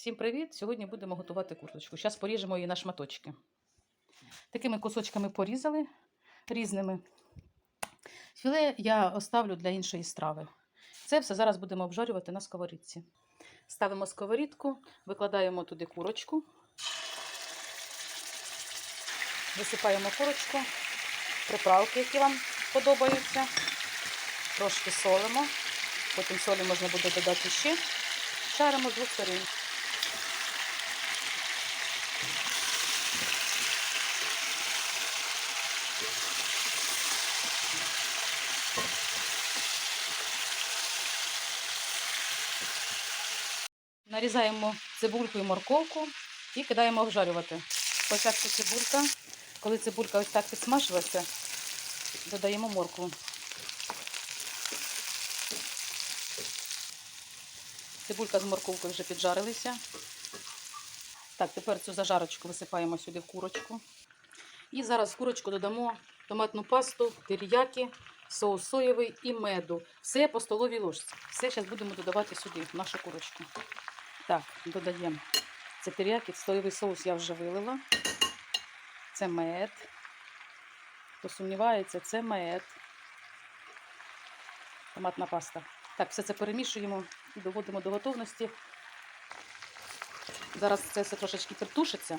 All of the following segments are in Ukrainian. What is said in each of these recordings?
Всім привіт! Сьогодні будемо готувати курточку. Зараз поріжемо її на шматочки. Такими кусочками порізали різними. Філе я оставлю для іншої страви. Це все зараз будемо обжарювати на сковорідці. Ставимо сковорідку, викладаємо туди курочку, висипаємо курочку, приправки, які вам подобаються, трошки солимо, потім солі можна буде додати ще. Шаримо з двох сторін. Нарізаємо цибульку і морковку і кидаємо обжарювати. Спочатку цибулька. Коли цибулька ось так підсмажилася, додаємо моркву. Цибулька з морковкою вже піджарилися. Так, тепер цю зажарочку висипаємо сюди в курочку. І зараз в курочку додамо томатну пасту, теріяки, соус соєвий і меду. Все по столовій ложці. Все зараз будемо додавати сюди, в нашу курочку. Так, додаємо. Це теріяки, соєвий соус я вже вилила. Це мед. Хто сумнівається, це мед. Томатна паста. Так, все це перемішуємо і доводимо до готовності. Зараз це все трошечки притушиться.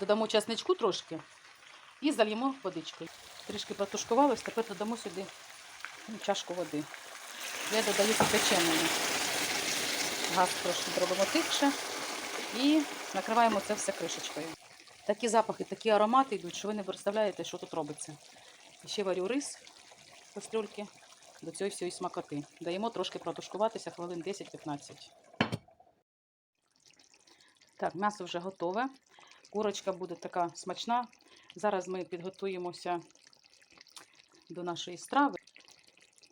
Додамо часничку трошки і зальємо водичкою. Трішки протушкувалось, тепер додамо сюди чашку води. Я додаю печеною. Газ трошки зробимо тихше і накриваємо це все кришечкою. Такі запахи, такі аромати йдуть, що ви не представляєте, що тут робиться. І ще варю рис в кастрюльки до цієї всієї смакоти. Даємо трошки протушкуватися хвилин 10-15. Так, м'ясо вже готове. Курочка буде така смачна. Зараз ми підготуємося до нашої страви.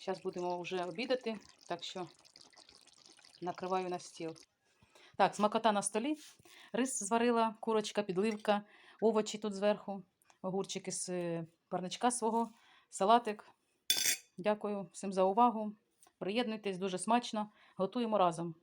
Зараз будемо вже обідати, так що накриваю на стіл. Так, смакота на столі. Рис зварила, курочка, підливка, овочі тут зверху, огурчики з е, парничка свого, салатик. Дякую всім за увагу. Приєднуйтесь, дуже смачно. Готуємо разом.